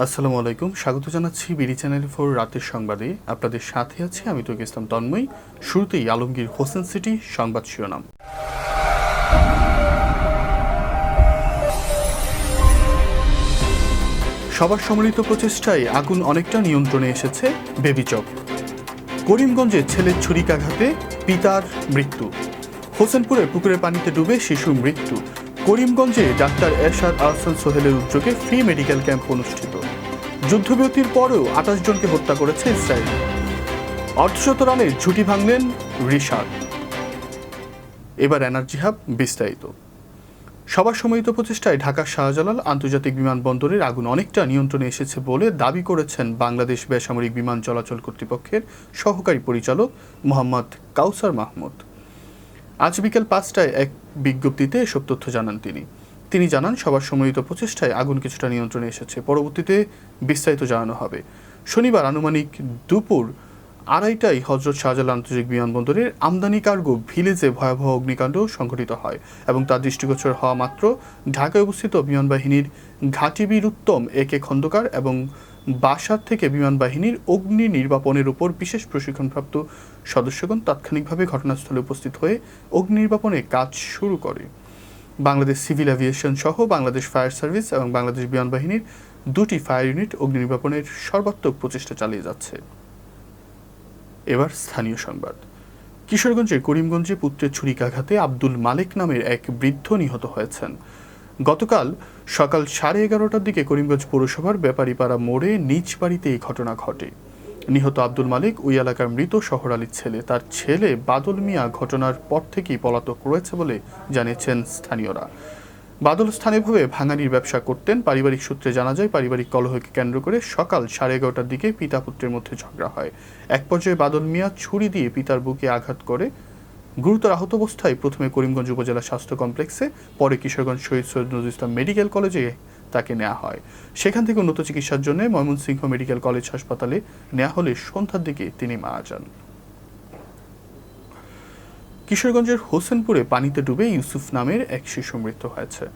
আসসালামু আলাইকুম। স্বাগত জানাচ্ছি বিডি চ্যানেল ফোর রাতের সংবাদে। আপনাদের সাথে আছি আমি তো ইসলাম তন্ময়। শুরুতেই আলমগীর হোসেন সিটি সংবাদ শিরোনাম। সবার সম্মিলিত প্রচেষ্টায় আগুন অনেকটা নিয়ন্ত্রণে এসেছে বেবিচক করিমগঞ্জে ছেলের ছুরিকাঘাতে পিতার মৃত্যু। হোসেনপুরে পুকুরের পানিতে ডুবে শিশুর মৃত্যু। করিমগঞ্জে ডাক্তার এরশাদ আহসান সোহেলের উদ্যোগে ফ্রি মেডিকেল ক্যাম্প অনুষ্ঠিত। যুদ্ধবিরতির পরেও আঠাশ জনকে হত্যা করেছে ইসরায়েল। অর্ধশত রানে ঝুটি ভাঙলেন রিশাদ। এবার এনার্জি হাব বিস্তারিত। সবার সম্মিলিত প্রচেষ্টায় ঢাকার শাহজালাল আন্তর্জাতিক বিমানবন্দরের আগুন অনেকটা নিয়ন্ত্রণে এসেছে বলে দাবি করেছেন বাংলাদেশ বেসামরিক বিমান চলাচল কর্তৃপক্ষের সহকারী পরিচালক মোহাম্মদ কাউসার মাহমুদ। আজ বিকেল পাঁচটায় এক বিজ্ঞপ্তিতে এসব তথ্য জানান তিনি। তিনি জানান, সবার সম্মিলিত প্রচেষ্টায় আগুন কিছুটা নিয়ন্ত্রণে এসেছে। পরবর্তীতে বিস্তারিত জানানো হবে। শনিবার আনুমানিক দুপুর আড়াইটায় হজরত শাহজালাল আন্তর্জাতিক বিমানবন্দরের আমদানি কার্গো ভিলেজে ভয়াবহ অগ্নিকাণ্ড সংঘটিত হয় এবং তার দৃষ্টিগোচর হওয়া মাত্র ঢাকায় অবস্থিত বিমান বাহিনীর ঘাটিবীর উত্তম এ কে খন্দকার এবং বাসার থেকে বিমান বাহিনীর অগ্নি নির্বাপনের উপর বিশেষ প্রশিক্ষণপ্রাপ্ত সদস্যগণ তাৎক্ষণিকভাবে ঘটনাস্থলে উপস্থিত হয়ে অগ্নি নির্বাপনে কাজ শুরু করে। বাংলাদেশ সিভিল অ্যাভিয়েশন সহ বাংলাদেশ ফায়ার সার্ভিস এবং বাংলাদেশ বিমান বাহিনীর দুটি ফায়ার ইউনিট অগ্নি নির্বাপনের সর্বাত্মক প্রচেষ্টা চালিয়ে যাচ্ছে। এবার স্থানীয় সংবাদ। কিশোরগঞ্জের করিমগঞ্জে পুত্রের ছুরিকাঘাতে আব্দুল মালিক নামের এক বৃদ্ধ নিহত হয়েছেন। গতকাল সকাল সাড়ে এগারোটার দিকে করিমগঞ্জ পৌরসভার ব্যাপারীপাড়া মোড়ে নিজ বাড়িতে এই ঘটনা ঘটে। নিহত আব্দুল মালিক ওই এলাকার মৃত শহর আলীর ছেলে। তার ছেলে বাদল মিয়া ঘটনার পর থেকেই পলাতক রয়েছে বলে জানিয়েছেন স্থানীয়রা। বাদল স্থানীয়ভাবে ভাঙানির ব্যবসা করতেন। পারিবারিক সূত্রে জানা যায়, পারিবারিক কলহকে কেন্দ্র করে সকাল সাড়ে এগারোটার দিকে পিতা পুত্রের মধ্যে ঝগড়া হয়। এক পর্যায়ে বাদল মিয়া ছুরি দিয়ে পিতার বুকে আঘাত করে গুরুতর আহত অবস্থায় প্রথমে করিমগঞ্জ উপজেলা স্বাস্থ্য কমপ্লেক্সে, পরে কিশোরগঞ্জ শহীদ সৈয়দ নজরুল ইসলাম মেডিকেল কলেজে তাকে নেওয়া হয়। সেখান থেকে উন্নত চিকিৎসার জন্য ময়মনসিংহ মেডিকেল কলেজ হাসপাতালে নেওয়া হলে সন্ধ্যার দিকে তিনি মারা যান। কিশোরগঞ্জের হোসেনপুরে পানিতে ডুবে ইউসুফ নামের এক শিশু মৃত্যু হয়েছে।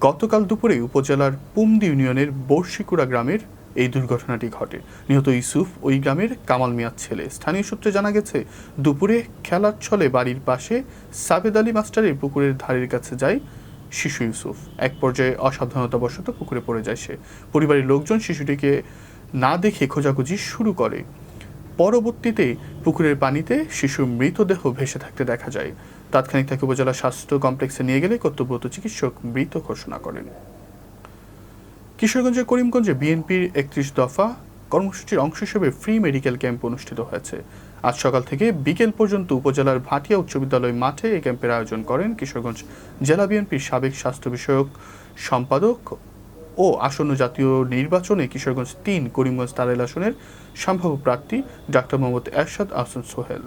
গতকাল দুপুরে উপজেলার পুমদি ইউনিয়নের বর্ষিকুড়া গ্রামের এই দুর্ঘটনাটি ঘটে। নিহত ইউসুফ ওই গ্রামের কামাল মিয়ার ছেলে। স্থানীয় সূত্রে জানা গেছে, দুপুরে খেলার ছলে বাড়ির পাশে সাবেদ আলী মাস্টারের পুকুরের ধারের কাছে যায় শিশু ইউসুফ। এক পর্যায়ে অসাবধানতাবশত পুকুরে পড়ে যায় সে। পরিবারের লোকজন শিশুটিকে না দেখে খোঁজাখুঁজি শুরু করে। পরবর্তীতে পুকুরের পানিতে শিশুর মৃতদেহ ভেসে থাকতে দেখা যায়। তাৎক্ষণিক তাকে উপজেলা স্বাস্থ্য কমপ্লেক্সে নিয়ে গেলে কর্তব্যরত চিকিৎসক মৃত ঘোষণা করেন। কিশোরগঞ্জের করিমগঞ্জে বিএনপির একত্রিশ দফা কর্মসূচির অংশ হিসেবে ফ্রি মেডিকেল ক্যাম্প অনুষ্ঠিত হয়েছে। আজ সকাল থেকে বিকেল পর্যন্ত উপজেলার ভাটিয়া উচ্চ বিদ্যালয় মাঠে এই ক্যাম্পের আয়োজন করেন কিশোরগঞ্জ জেলা বিএনপির সাবেক স্বাস্থ্য বিষয়ক সম্পাদক ও আসন্ন জাতীয় নির্বাচনে কিশোরগঞ্জ তিন, করিমগঞ্জ তারাইল আসনের সম্ভাব্য প্রার্থী ডাক্তার মোহাম্মদ এরশাদ আহসান সোহেল।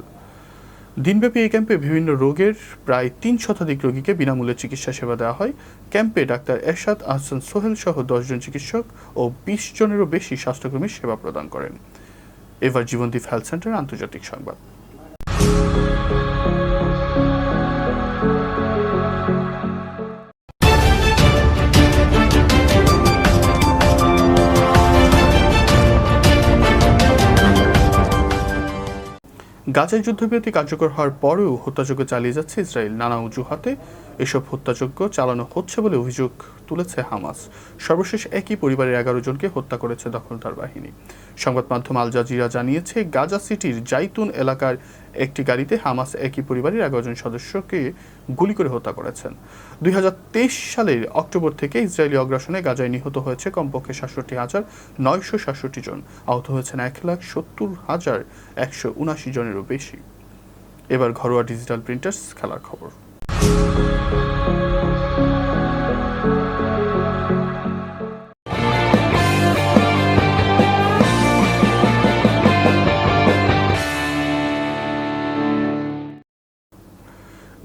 দিনব্যাপী এই ক্যাম্পে বিভিন্ন রোগের প্রায় তিন শতাধিক রোগীকে বিনামূল্যে চিকিৎসা সেবা দেওয়া হয়। ক্যাম্পে ডাক্তার এরশাদ, আহসান সোহেল সহ দশজন চিকিৎসক ও বিশ জনেরও বেশি স্বাস্থ্যকর্মী সেবা প্রদান করেন। এবার জীবনদীপ হেলথ সেন্টার আন্তর্জাতিক সংবাদ। গাজায় যুদ্ধবিরতি কার্যকর হওয়ার পরেও হত্যাযজ্ঞ চালিয়ে যাচ্ছে ইসরায়েল। নানা অজুহাতে এসব হত্যাযজ্ঞ চালানো হচ্ছে বলে অভিযোগ তুলেছে হামাস। সর্বশেষ একই পরিবারের এগারো জনকে হত্যা করেছে দখলদার বাহিনী। সংবাদ মাধ্যম আল জাজিরা জানিয়েছে, গাজা সিটির জাইতুন এলাকার একটি গাড়িতে হামাস একই পরিবারের এগারো জন সদস্যকে গুলি করে হত্যা করেছেন। দুই হাজার তেইশ সালের অক্টোবর থেকে ইসরায়েলি অগ্রাসনে গাজায় নিহত হয়েছে কমপক্ষে সাতষট্টি হাজার নয়শো সাতষট্টি জন। আহত হয়েছেন এক লাখ সত্তর হাজার একশো উনাশি জনেরও বেশি। এবার ঘরোয়া ডিজিটাল প্রিন্টার্স, খেলার খবর।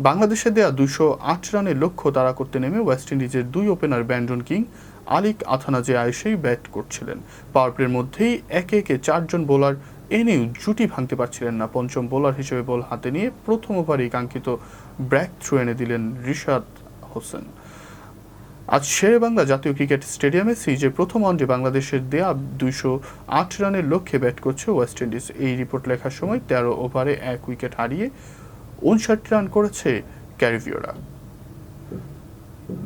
বাংলাদেশে দেয়া দুশো আট রানের লক্ষ্য তাড়া করতে নেমে ওয়েস্ট ইন্ডিজের দুই ওপেনার ব্যান্ডন কিং, আলিক আথানাজে আয়েসেই ব্যাট করছিলেন। পাওয়ার প্লের মধ্যেই একে একে চারজন বোলার এনেও জুটি ভাঙতে পারছিলেন না। পঞ্চম বোলার হিসেবে বল হাতে নিয়ে প্রথম ওভারেই কাঙ্ক্ষিত ব্র্যাক থ্রু এনে দিলেন রিশাদ হোসেন। আজ শেরে বাংলা জাতীয় ক্রিকেট স্টেডিয়ামে সিরিজের প্রথম ওয়ানডে বাংলাদেশের দেয়া দুইশো আট রানের লক্ষ্যে ব্যাট করছে ওয়েস্ট ইন্ডিজ। এই রিপোর্ট লেখার সময় তেরো ওভারে এক উইকেট হারিয়ে উনষাটটি রান করেছে ক্যারিভিওরা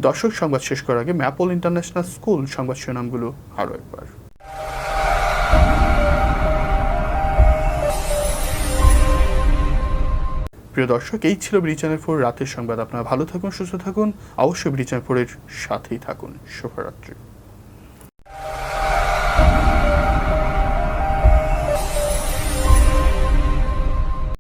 দর্শক, সংবাদ শেষ করার আগে ম্যাপল ইন্টারন্যাশনাল স্কুল সংবাদ শিরোনামগুলো আরও একবার। প্রিয় দর্শক, এই ছিল ব্রিচানের ফোর রাতের সংবাদ। আপনারা ভালো থাকুন, সুস্থ থাকুন। অবশ্যই ব্রিচান ফোরের সাথেই থাকুন। শুভরাত্রি।